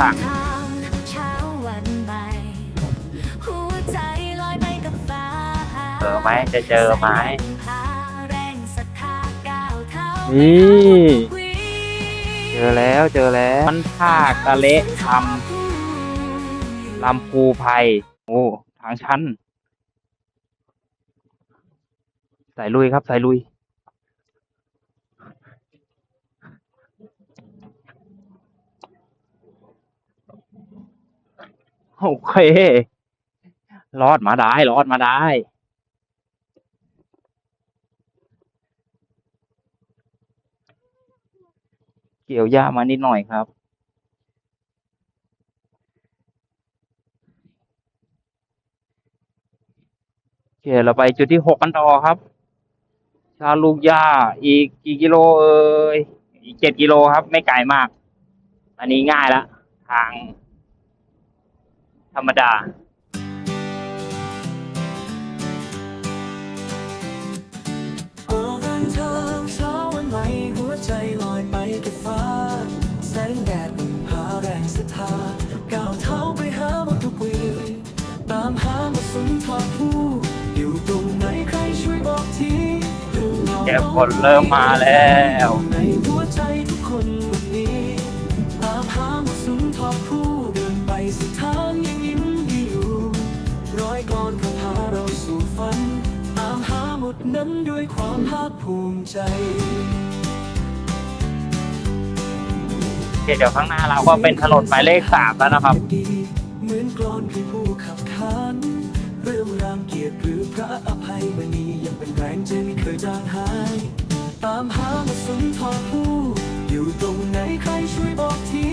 ทางเช้าวันใหม่หัวใจลอยไปกับฟ้าเจอไหมจะเจอไหมพาแรงศรัทธาก้าวเท้านี่วิเจอแล้วเจอแล้วมันภาคกะเละทำลำพูไพรโอ้ทางชันสายลุยครับสายลุย โอเค รอดมาได้ รอดมาได้ เกี่ยวหญ้ามานิดหน่อยครับ โอเค เราไปจุดที่หกกันต่อครับ ชาลูกหญ้าอีกกี่กิโลเอ่ยอีกเจ็ดกิโลครับ ไม่ไกลมาก อันนี้ง่ายละทาง ธรรมดา ออกเดินทางเช้าวันใหม่หัวใจลอยไปกับฟ้า แสงแดดนำพาแรงศรัทธาก้าวเท้าไปหาหมดทุวีตามหามดสุนทรภู่อยู่ตรงไหนใครช่วยบอกทีเรื่องราวแกฝนเริ่มมาแล้ว ใน นั้นด้วยความภาคภูมิใจโอเคเดี๋ยวข้างหน้าเราก็เป็นถนนหมายเลขสามแล้วนะครับดีเหมือนกลอนพี่ผู้ขับขานเรื่องรามเกียรติหรือพระอภัยมณียังเป็นแรงใจไม่เคยจางหาย ตามหามาสุนทรภู่อยู่ตรงไหนใครช่วยบอกที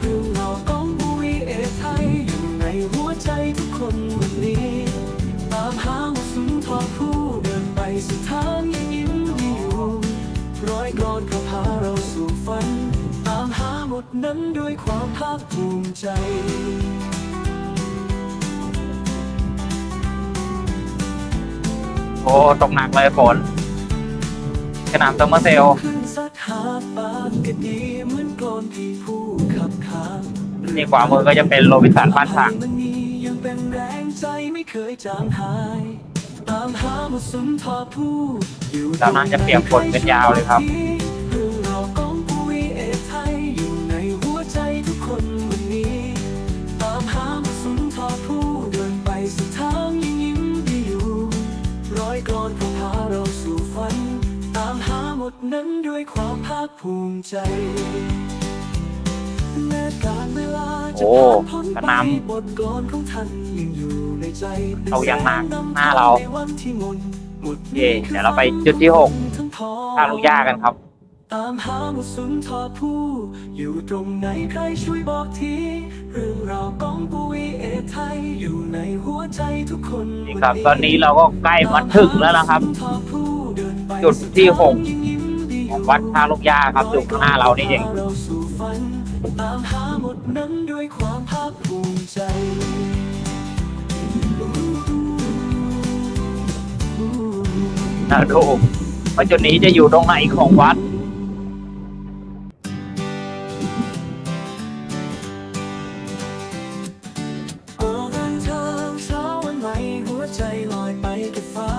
เรื่องราวของบุรีเอไทยอยู่ในหัวใจทุกคนวันนี้ ตามหามาสุนทรภู่เดินไป สุดทางยังยิ้มให้อยู่ร้อยกลอนก็พาเราสู่ฝัน ตามหาหมดนั้นด้วยความภาคภูมิใจโอ้ ตกหนักเลยฝนสนามซัมเมอร์เซลขึ้นสักหาปากก็ดีเหมือนกลอนที่ผู้ขับขานนี่ขวามือก็จะเป็นโรบินสันบ้านฉางมันมียังเป็นแรงใจไม่เคยจางหาย ตามหามาสุนทรผู้อยู่ตามนั้นจะเปียกฝนเป็นยาวเลยครับเรื่องราวของปุยเอไทยอยู่ในหัวใจทุกคนวันนี้ ตามหามาสุนทรผู้เดินไปสุดทางยังยิ้มได้อยู่ร้อยกลอนพาพาเราสู่ฝัน ตามหาหมดนั้นด้วยความภาคภูมิใจ โอ้ผ่านพ้นกระไปนบทกลอนของท่านยังอยู่ในใจเอายังหนักหน้าเราในวันที่มนต์หมดโอเคเดี๋ยวเราไปจุดที่หกทั้งท้องทางลูกหญ้ากันครับ ตามหาหมุสุนทรผู้อยู่ตรงไหนใครช่วยบอกทีเรื่องราวของปุยเอไทยอยู่ในหัวใจทุกคนนี่ครับ ตอนนี้เราก็ใกล้มาถึงแล้วนะครับ จุดที่หกของวัดท่าลูกหญ้าครับอยู่ข้างหน้าเรานี่เองเราสู่ฝันตามหาหม ดนั้นด้วยความภาคภูมิใจนะดูว่าจุดนี้จะอยู่ตรงไหนของวัดออกเดินทางเช้าวันใหม่หัวใจลอยไปกับฟ้า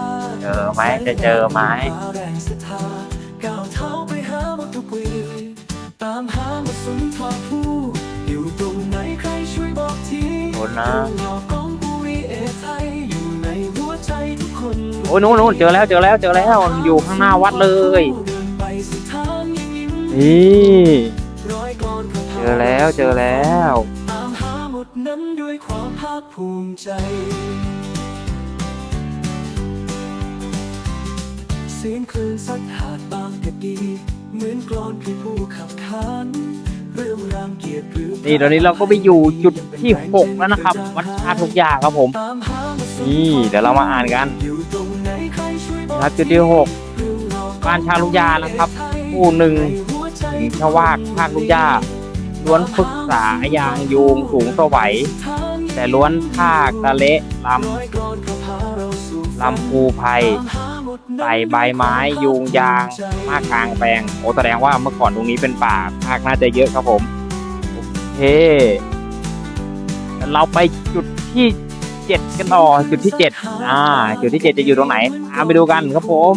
เจอไหมจะเจอไหมแรงศรัทธาก้าวเท้าไปหาหมดทุกวีตามหาหมดสุนทร ทีโอ้นะเรื่องราวของบุรีเอไทยอยู่ในหัวใจทุกคนโอ้ยนู้นนู้นเจอแล้วเจอแล้วเจอแล้วอยู่ข้างหน้าวัดเลยเดินไปสุดทางยังยิ้มนี่ร้อยกลอนคำพาเจอแล้วเจอแล้วตามหาหมดนั้นด้วยความภาคภูมิใจ เสียงคลื่นซัดหาดบางกะดี เหมือนกลอนพี่ผู้ขับขาน นี่ตอนนี้เราก็ไปอยู่จุดที่หกแล้วนะครับ วัดท่าทุกหญ้าครับผม นี่เดี๋ยวเรามาอ่านกันนใครับจุดที่หกเรื่องราวบ้านชาลุกยานะครับหมู่หนึ่งถึงชวากภาคลูกหญ้าล้วนปรึกษายางยูงสูงสวัยแต่ล้วนภาคตะเละลำลำภูไพ ใส่ใบไม้ยูงยางมากลางแปลงโอแสดงว่าเมื่อก่อนตรงนี้เป็นป่าภาคน่าจะเยอะครับผมโอเคเราไปจุดที่เจ็ดกันต่อจุดที่เจ็ดอ่า จุดที่เจ็ดจะอยู่ตรงไหนตามไปดูกันครับผม